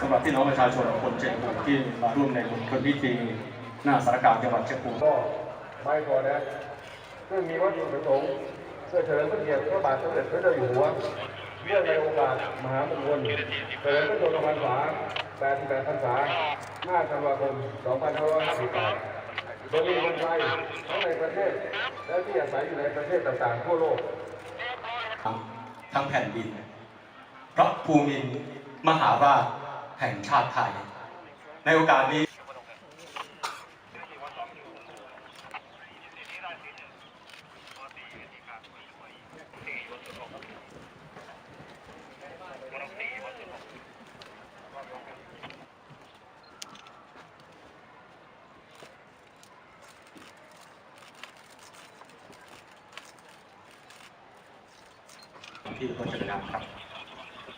สำหรับพี่น้องประชาชนคนเชียงภูมิที่มาร่วมในมณฑลพิธีหน้าสารกลารจังหวัดเชียงภูมิก็ไม่ก่อนนะซึ่งมีวัตถุประสงค์เพื่อเฉลิมพระเกียรติพระบาทสมเด็จพระเจ้าอยู่หัวเนื่องในโอกาสมหามงคลเฉลิมพระชนมพรรษา88พรรษา5ธันวาคม 2558โดยมีคนไทยทั้งในประเทศ และที่อาศัยอยู่ในประเทศต่างๆทั่วโลก ทั้งทั้งแผ่นดินพระภูมินทร์มหาราช แห่งชาติไทย ในโอกาสนี้ที่พจนาครับ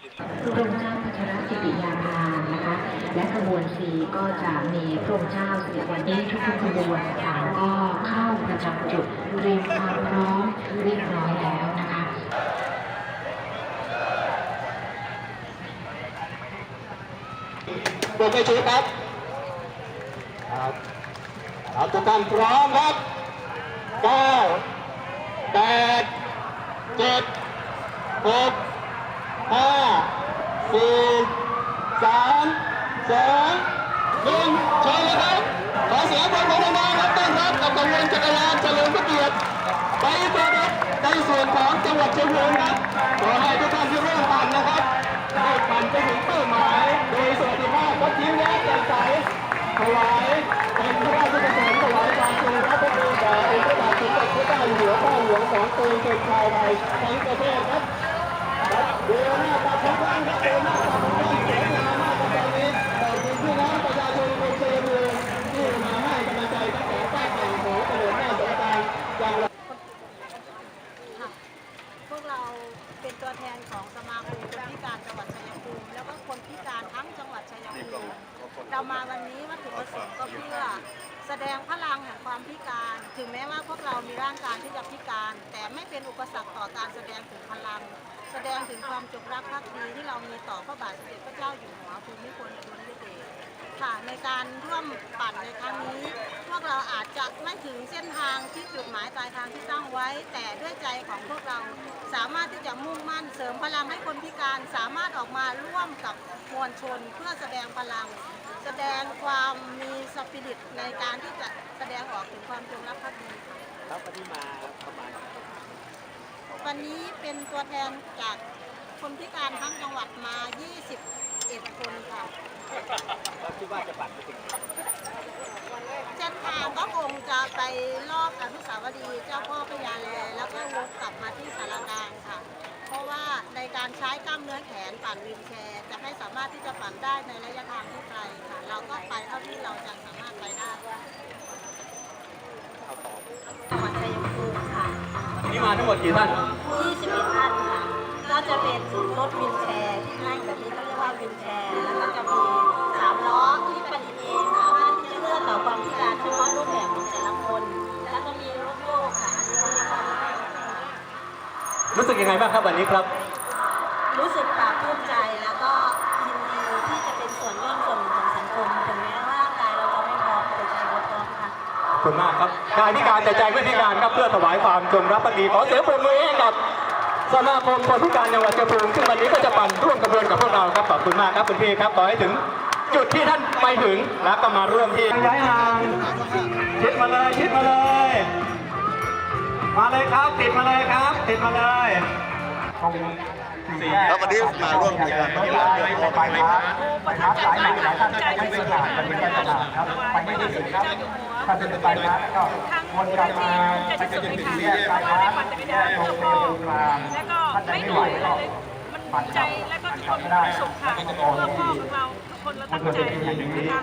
พระองค์เจ้าพัชรสิริยาภานะคะ และขบวนสีก็จะมีพระองค์เจ้าสิริวันนี้ทุกๆขบวนค่ะก็เข้าประจำจุดเตรียมความพร้อมเรียบร้อยแล้วนะคะโปรดไม่ชี้ครับครับครับทุกท่านพร้อมครับเก้าแปดเจ็ดหกห้าสี่สาม สองหนึ่งเชิญเลยครับ เรามาวันนี้วัตถุประสงค์ก็เพื่อ แสดงพลังแห่งความพิการ ถึงแม้ว่าพวกเรามีร่างกายที่จะพิการ แต่ไม่เป็นอุปสรรคต่อการแสดงถึงพลัง แสดงถึงความจงรักภักดีที่เรามีต่อพระบาทสมเด็จพระเจ้าอยู่หัวภูมิพลอดุลยเดชค่ะในการร่วมปั่นในครั้งนี้ พวกเราอาจจะไม่ถึงเส้นทางที่จุดหมายปลายทางที่ตั้งไว้ แต่ด้วยใจของพวกเราสามารถที่จะมุ่งมั่นเสริมพลังให้คนพิการสามารถออกมาร่วมกับมวลชนเพื่อแสดงพลัง แสดงความมีสปิริตในการที่จะแสดงออกถึงความจงรักภักดีครับวันนี้มาประมาณวันนี้เป็นตัวแทนจากคนพิการทั้งจังหวัดมา 21 คนค่ะเราคิดว่าจะปั่นไปถึงเส้นทางก็คงจะไปรอบอนุสาวรีย์เจ้าพ่อพญาแลแล้วก็วกกลับมาที่สารกลางค่ะ เพราะว่าในการใช้กล้ามเนื้อแขนปั่นวีลแชร์จะามารถที่จะปั่นได้ในระยะทางที่ไกลค่ะ เราก็ไปเท่าที่เราจะสามารถไปได้จังหวัดชัยภูมิค่ะวันนี้มาทั้งหมดกี่ท่าน21ท่านค่ะ ก็จะเป็นรถวินแชร์ที่นั่งแบบนี้เขาเรียกว่าวินแชร์ แล้วก็จะมีสามล้อที่ประดิษฐ์เองสามารถที่จะเลือกต่อความพิการเฉพาะรูปแบบของแต่ละคน แล้วก็มีรถโยกค่ะอันนี้เขาเรียกว่ารถโยกรู้สึกยังไงบ้างครับวันนี้ครับ รู้สึกปลาบปลื้มใจแล้ว ขอบคุณมากครับกายพิการแต่ใจไม่พิการครับเพื่อถวายความจงรักภักดีขอเสียงปรบมือให้กับสมาคมคนพิการจังหวัดเชียงภูมิซึ่งวันนี้ก็จะปั่นร่วมกระบวนกับพวกเราครับขอบคุณมากครับคุณพี่ครับขอให้ถึงจุดที่ท่านไปถึงแล้วก็มาร่วมที่ย้ายห่างชิดมาเลยชิดมาเลย มาเลยครับติดมาเลยครับ ติดมาเลย แล้ววันนี้มาร่วมกิจกรรมนี้แล้วเดือนไปไหมครับประทับใจหลายท่านยังไม่ผ่านยังไม่ผ่านครับไปไม่ได้ถึงครับถ้าเป็นไปนะก็วนกลับมาไปจนถึงสี่แยกไปลายทางโรงพยาบาลกลางท่านยังไม่ไหวก็ปั่นใจและก็ทุกคนสุขค่ะเพื่อพ่อของเราทุกคนเราตั้งใจ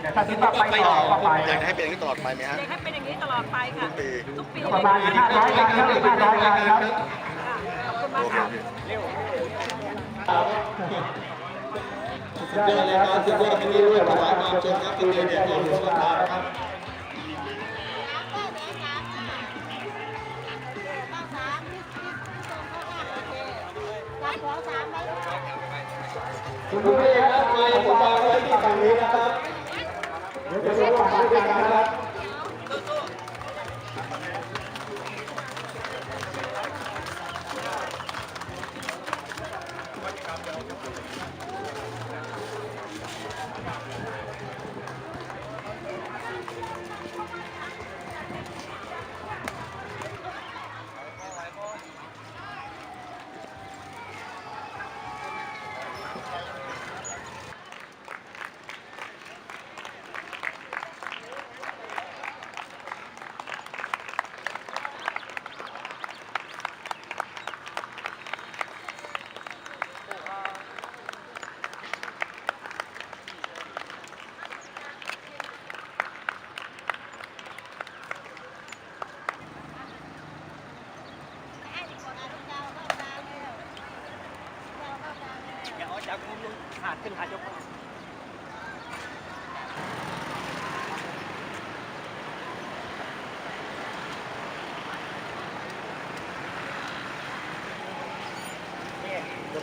แต่ถ้าคิดว่าไปต่อก็ไปอยากให้เป็นอย่างนี้ตลอดไปไหมฮะอยากให้เป็นอย่างนี้ตลอดไปค่ะปีทุกปีประมาณห้าร้อยครั้งครับห้าร้อยครั้งครับขอบคุณมากค่ะ สุดยอดเลยครับสุดยอดที่นี่ด้วยถวายความจงรักภักดีแด่ในหลวงรัชกาลครับสามที่ที่ที่ตรงข้างๆโอเครับขอสามไหมคุณผู้ชมครับไมค์ผมวางไว้ที่ฝั่ง นี้นะครับเดี๋ยวจะรู้ว่าฝั่งด้วยกันนะครับ อย่า